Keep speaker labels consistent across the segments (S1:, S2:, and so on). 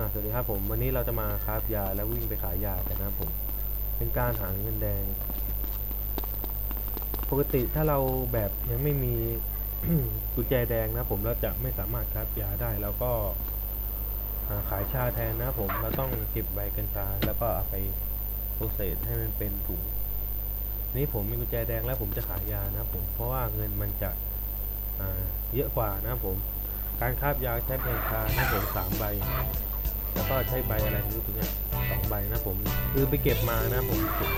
S1: สวัสดีครับผมวันนี้เราจะมาคราฟยาและวิ่งไปขายยากันนะครับผม เป็นการหาเงินแดง ปกติถ้าเราแบบยังไม่มีกุญแจแดงนะผมเราจะไม่สามารถคราฟยาได้แล้วก็อ่าขายชาแทนนะผมเราต้องเก็บใบกัญชาแล้วก็เอาไปโปรเซสให้มันเป็นถุงนี่ผมมีกุญแจแดงแล้วผมจะขายยานะผมเพราะว่าเงินมันจะเยอะกว่านะผม การคาบยาใช้กัญชานะผมสามใบ แล้วก็ใช้ใบอะไรไม่รู้ตัวเนี้ยสองใบนะผมคือไปเก็บมานะผมเก็บ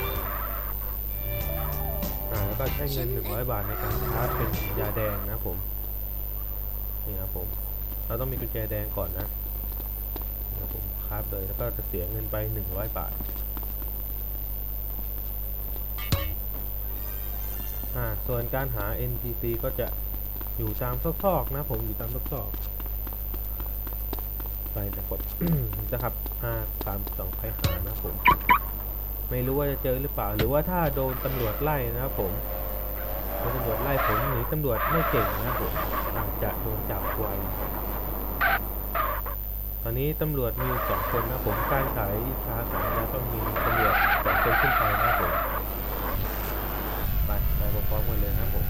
S1: อ่าแล้วก็ใช้เงินหนึ่งร้อยบาทในการคราฟเป็นยาแดงนะผมนี่ครับผมเราต้องมีกุญแจแดงก่อนนะนี่ครับผมคราฟเลยแล้วก็จะเสียเงินไปหนึ่งร้อยบาทอ่าส่วนการหา NPC ก็จะอยู่ตามซอกๆนะผมอยู่ตามซอกๆ ไปแต่กด จะขับห้าสามสองไปหานะครับผม ไม่รู้ว่าจะเจอหรือเปล่า หรือว่าถ้าโดนตำรวจไล่นะครับผมโดนตำรวจไล่ผมหรือตำรวจไม่เก่งนะครับผมอาจจะโดนจับไวตอนนี้ตำรวจมีสองคนนะผมการขายชาขายยาต้องมีตำรวจสองคนขึ้นไปนะผมไปไปพร้อมกันเลยนะผม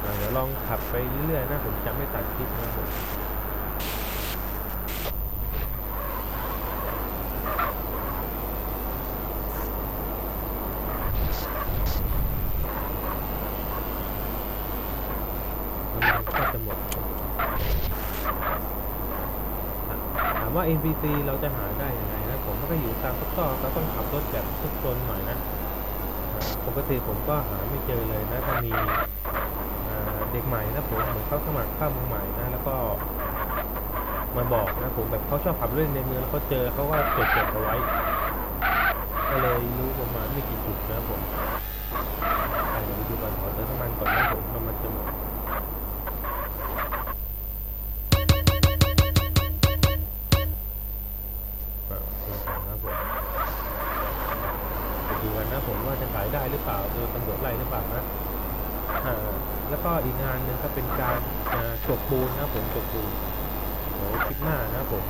S1: เดี๋ยวลองขับไปเรื่อยๆนะผมจะไม่ตัดคลิปนะผม มันก็จะหมดถาม ว่า NPC เราจะหาได้ยังไงนะ ผมก็อยู่ตามทุกซอกเราต้องขับรถแบบทุกซนหน่อยนะปกติผมก็หาไม่เจอเลยนะถ้ามีเด็กใหม่นะผมเหมือนเขาสมัครเข้ามาใหม่นะ แล้วก็มาบอกนะผมแบบเขาชอบขับเล่นในเมืองแล้วเขาเจอเขาก็จดจดเอาไว้ ก็เลยรู้ประมาณไม่กี่จุดนะผม หน้านะผม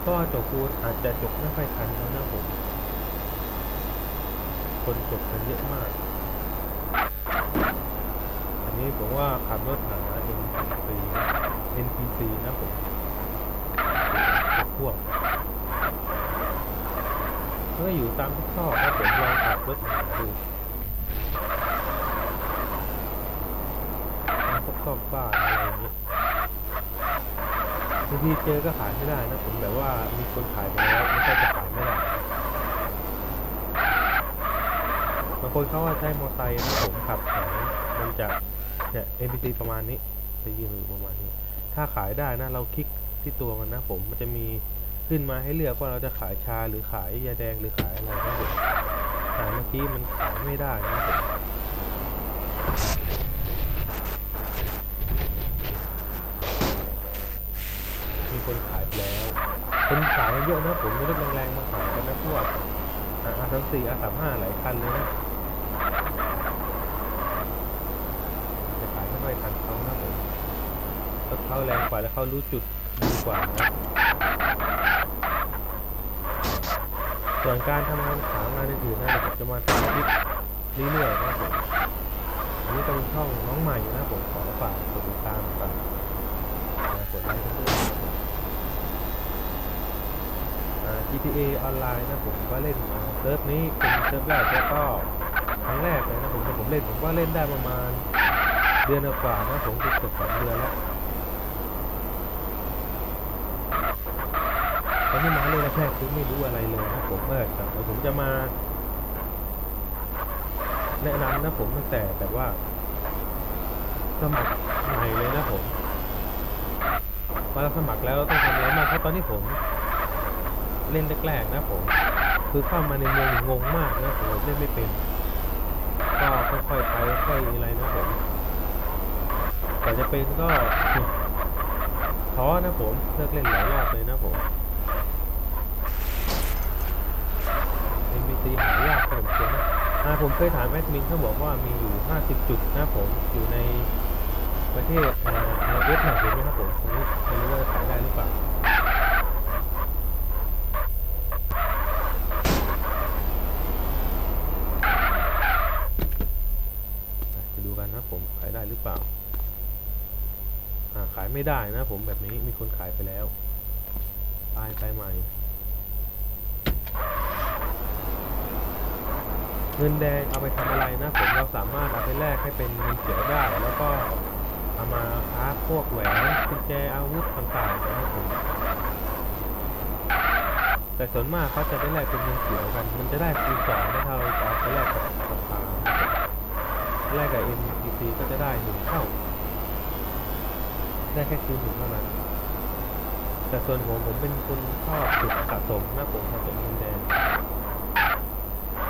S1: เพราะจกปูนอาจจะจกไม่ค่อยทันแล้วนะผม คนจกกันเยอะมาก อันนี้ผมว่าขับรถหา NPC นะ NPC นะผมพวกก็ออยู่ตามทุกซอกนะผมลองขับรถหาดูตามทุกซอบ้าอะไรอย่างนี้ บางทีเจอก็ขายไม่ได้นะผมแบบว่ามีคนขายไปแล้วมันก็จะขายไม่ได้บางคนเขาว่าใช้มอเตอร์ไซค์นะผมขับขายมันจะเนี่ย NPC ประมาณนี้จะยืนอยู่ประมาณนี้ ถ้าขายได้นะเราคลิกที่ตัวมันนะผมมันจะมีขึ้นมาให้เลือกว่าเราจะขายชาหรือขายยาแดงหรือขายอะไรนะผมขายเมื่อกี้มันขายไม่ได้นะผม คนขายไปแล้ว คนขายกันเยอะนะผมไมีรถแรงๆมาขายกันนะพวกอาสามสี่อาสามห้าหลายคันเลยนะแต่ขายไม่ค่อยทันเขานะผมรถเขาแรงกว่าแล้วเขารู้จุดดีกว่านะส่วนการทำงานหางานอื่นๆนะเดี๋ยวผมจะมาทำคลิปเรื่อยๆนะผมอันนี้ก็เป็นช่องน้องใหม่นะผมขอฝากกดติดตามฝากดไลค์กันด้วยอ่า GTA ออนไลน์นะผมก็เล่นเซิร์ฟนี้เป็นเซิร์ฟแรกแล้วก็ครั้งแรกเลยนะผมแต่ผมเล่นผมก็เล่นได้ประมาณเดือนกว่านะผมเกือบสองเดือนแล้วตอนที่มาเลยแรกคือไม่รู้อะไรเลยนะผมเออแต่เดี๋ยวผมจะมา แนะนำนะผมตั้งแต่แบบว่าสมัครใหม่เลยนะผม มาสมัครแล้วต้องทำอะไรมากเพราะตอนที่ผม เล่นแรกๆนะผม คือเข้ามาในเมืองงงมากนะผมเล่นไม่เป็น ก็ค่อยๆไปค่อยอะไรนะผมแต่จะเป็นก็ท้อนะผมเลิกเล่นหลายรอบเลยนะผม NPC หายากพอสมควรนะอาผมเคยถามแอดมินเขาบอกว่ามีอยู่ 50 จุดนะผมอยู่ในประเทศอเว็บหนักเห็นไหมครับผมผมไม่รู้ว่าขายได้หรือเปล่า กันนะผมขายได้หรือเปล่า อ่าขาย ไม่ได้นะผมแบบนี้มีคนขายไปแล้ว ตายไปใหม่ เงินแดงเอาไปทำอะไรนะผมเราสามารถเอาไปแลกให้เป็นเงินเขียวได้ แล้วก็เอามาค้าพวกแหวนกุญแจอาวุธต่างๆนะครับผมแต่ส่วนมากเขาจะได้แลกเป็นเงินเขียวกัน มันจะได้คูณสองนะถ้าเราเอาไปแลกกับสภาแลกกับ NPC ก็จะได้หนึ่งเท่า ได้แค่คืนหนึ่งเท่านั้นแต่ส่วนผมผมเป็นคนชอบสุดสะสมนะผมสะสมเงินแดง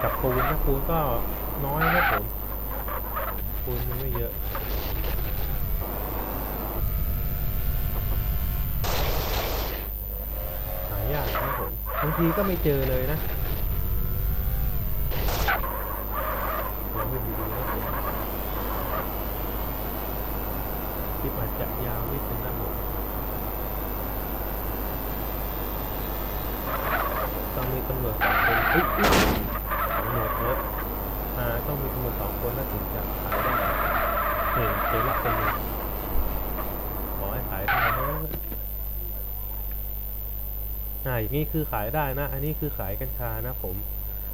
S1: กับปูนนะปูนก็น้อยนะผมปูนมันไม่เยอะหายากนะผมบางทีก็ไม่เจอเลยนะเดี๋ยวไม่ดีนะผม คลิปอาจจะยาวนิดนึงนะผมต้องมีตำรวจสองคนอุ๊ยอุ๊ยตำรวจรถอ่าต้องมีตำรวจสองคนแล้วถึงจะขายได้เฮ้ยเจอละคนหนึงขอให้ขายได้นะอ่าอย่างนี้คือขายได้นะ อันนี้คือขายกัญชานะผม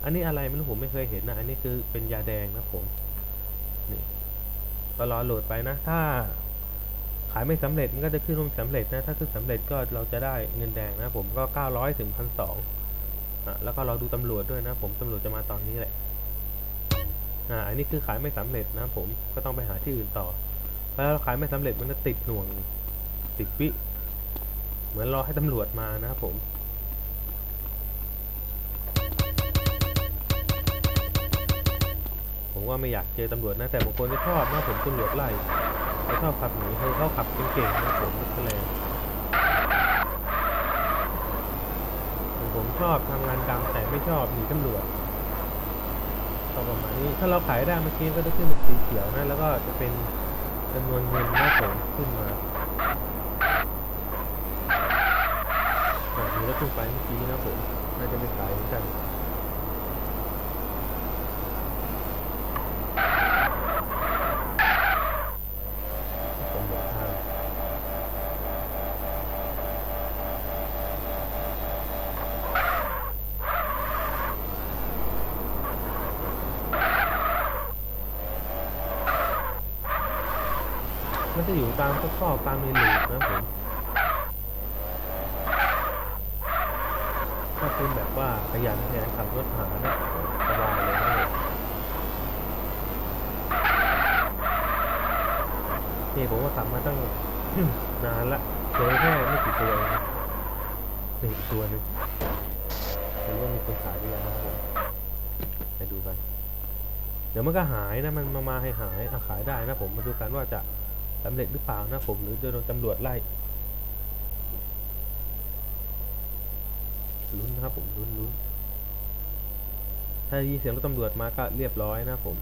S1: อันนี้อะไรไม่รู้ผมไม่เคยเห็นนะ อันนี้คือเป็นยาแดงนะผม นี่ก็รอโหลดไปนะ ถ้าายไม่สำเร็จมันก็จะขึ้นว่าสำเร็จนะ ถ้าขึ้นสำเร็จก็เราจะได้เงินแดงนะผมก็ 900 ถึงพันสองอะแล้วก็เราดูตำรวจด้วยนะ ผมตำรวจจะมาตอนนี้แหละอ่าอันนี้คือขายไม่สำเร็จนะผมก็ต้องไปหาที่อื่นต่อแล้วเราขายไม่สำเร็จมันจะติดหน่วงติดวิเหมือนรอให้ตำรวจมานะครับผมผมว่าไม่อยากเจอตำรวจนะแต่บางคนก็ชอบนะผมตำรวจไล่ เขาชอบขับหนีเขาเขาขับเก่งๆนะผมก็เลยผมชอบทำงานดำแต่ไม่ชอบหนีตำรวจก็ประมาณนี้ถ้าเราขายได้เมื่อกี้ก็จะขึ้นเป็นสีเขียวนะแล้วก็จะเป็นจำนวนเงินนะผมขึ้นมาแบบนี้แล้วขึ้นไปเมื่อกี้นะผมน่าจะไม่ขายเหมือนกันผมบอกทางมันจะ อยู่ตามซอกตามเมนูนะผมถ้าเป็นแบบว่าขยันขยันขับรถหาเนี่ยสบายเลยนะนี่ผมว่าขับมาตั้งนานละเจอแค่ไม่กี่ตัวนะนี่อีกตัวนึงไม่รู้ว่ามีคนขายหรือยังนะผมไปดูกัน เดี๋ยวมันก็หายนะมันมามาให้หายอะขายได้นะผมมาดูกันว่าจะ สำเร็จหรือเปล่านะผมหรือโดนตำรวจไล่ลุ้นนะครับผมลุ้นลุ้นถ้าได้ยินเสียงรถตำรวจมาก็เรียบร้อยนะผม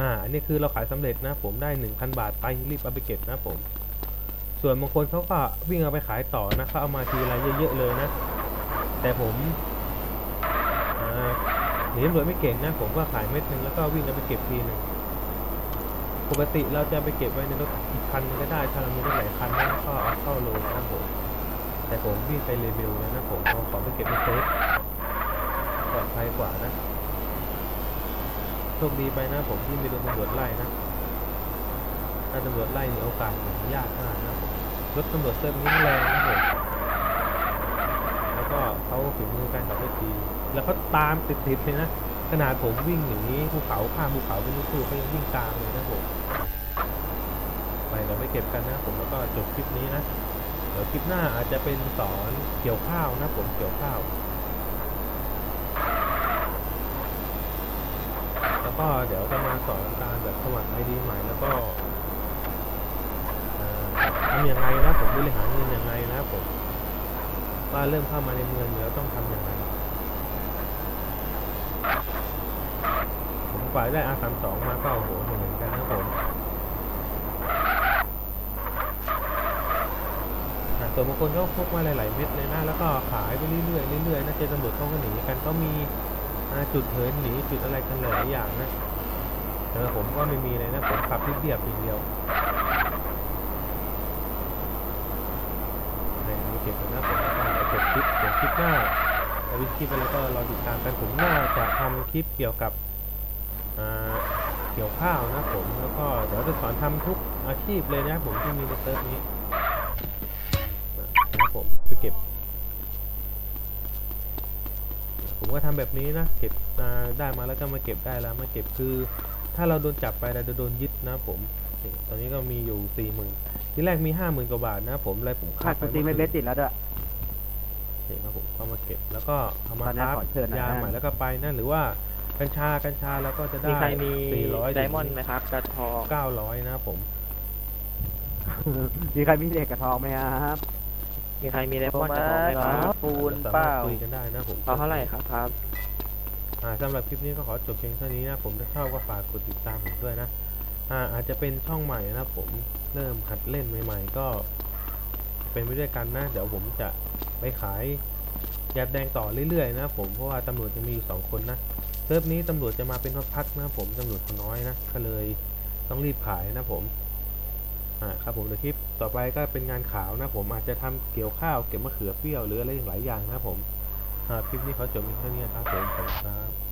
S1: อ่าอันนี้คือเราขายสำเร็จนะผมได้หนึ่งพันบาทไปรีบเอาไปเก็บนะผม ส่วนบางคนเขาก็วิ่งเอาไปขายต่อนะเขาเอามาทีละเยอะๆเลยนะ แต่ผมอ่าหนีตำรวจไม่เก่งนะผมก็ขายเม็ดนึงแล้วก็วิ่งเอาไปเก็บทีหนึ่ง ปกติเราจะไปเก็บไว้ในรถอีกคันนึงก็ได้ถ้าเรามีรถหลายคันนะก็เอาเข้าโรงนะผมแต่ผมวิ่งไปเรเบลแล้วนะผมเอาของไปเก็บในเซฟปลอดภัยกว่านะโชคดีไปนะผมที่ม่โดนตำรวจไล่นะถ้าตำรวจไล่นี่โอกาสหนียากมากนะผมรถตำรวจเซิร์ฟนี้แรงนะผมแล้วก็เขาฝีมือการขับรถดีแล้วเขาตามติดๆเลยนะ ขนาดผมวิ่งหนีภูเขาข้ามภูเขาไปนู่นเขายังวิ่งตามเลยนะผมไปเราไม่เก็บกันนะผมแล้วก็จบคลิปนี้นะเดี๋ยวคลิปหน้าอาจจะเป็นสอนเกี่ยวข้าวนะผมเกี่ยวข้าว แล้วก็เดี๋ยวจะมาสอนการแบบสมัครไอดีใหม่แล้วก็เอ่อทำยังไงนะผมบริหารเงินอยังไงนะผมว่าเริ่มเข้ามาในเมืองแล้วต้องทำยังไง ว่าได้ R32 มาก็โอ้โหเหมือนกันนะผมอะส่วนบางคนก็พกมาหลาย ๆ เม็ดเลยนะ แล้วก็ขายไปเรื่อยๆเรื่อยๆนะเจอตำรวจเขาก็หนีกันก็มีจุดเหินหนีจุดอะไรกันหลายอย่างนะเออผมก็ไม่มีเลยนะผมขับเรียบๆอย่างเดียวเนี่ยเก็บนะผมก็เดี๋ยก็บคลิปเก็บคลิปหน้าแล้ววิคลิปอะไรก็รอติดตามกันผมน่าจะทำคลิปเกี่ยวกับ เกี่ยวข้าวนะผมแล้วก็เดี๋ยวจะสอนทำทุกอาชีพเลยนะผมที่มีในเซิร์ฟนี้นะครับผมไปเก็บ ผมก็ทำแบบนี้นะเก็บอ่าได้มาแล้วก็มาเก็บได้แล้วมาเก็บคือ ถ้าเราโดนจับไปเราจะโดนยึดนะผมนี่ตอนนี้ก็มีอยู่สี่หมื่นที่แรกมีห้าหมื่นกว่าบาทนะผมเลยผม
S2: ขา
S1: ขา
S2: ด
S1: ด
S2: ส
S1: ไป
S2: ตรีมไม่
S1: เมื่
S2: เบ
S1: อ
S2: ส
S1: คืน
S2: ติดแล้วด้วย
S1: นี่ครับผมก็มาเก็บแล้วก็เอามา
S2: ตอนนี้
S1: ครับ
S2: ขอเชิญหน่อย
S1: ยา
S2: นะ
S1: ใหม่แล้วก็ไปนั่นหรือว่า กัญชากัญชาแล้วก็จะได้
S3: มีใครมี
S1: สี่ร้อย
S3: ไดมอนด์ไหมครับกระทอง
S1: เก้าร้อยนะครับผม
S2: มีใครมีเหล็กกับทองไหมครับ
S3: มีใครมีไดมอนด์กระทองไหมครับ
S4: ปูน
S1: สา
S4: เป
S1: มาร
S4: ล่า
S1: ถคุยกันได้นะผม
S3: เอาเท่าไหร่ครับครับ
S1: อ่าสำหรับคลิปนี้ก็ขอจบเพียงเท่านี้นะผมถ้าชอบก็ฝากกดติดตามผมด้วยนะ อ่าอาจจะเป็นช่องใหม่นะผมเริ่มหัดเล่นใหม่ๆ ก็ เป็นไปด้วยกันนะเดี๋ยวผมจะไปขายยาแดงต่อเรื่อยๆนะผมเพราะว่าตำรวจจะมีอยู่สองคนนะ เซิร์ฟนี้ตำรวจจะมาเป็นพักๆนะผมตำรวจคนน้อยนะก็เลยต้องรีบขายนะผมอ่าครับผมเดี๋ยวคลิปต่อไปก็เป็นงานขาวนะผมอาจจะทำเกี่ยวข้าวเก็บมะเขือเปรี้ยวหรืออะไรหลายอย่างนะผมอ่าคลิปนี้ขอจบเพียงเท่านี้ครับผมขอบคุณครับ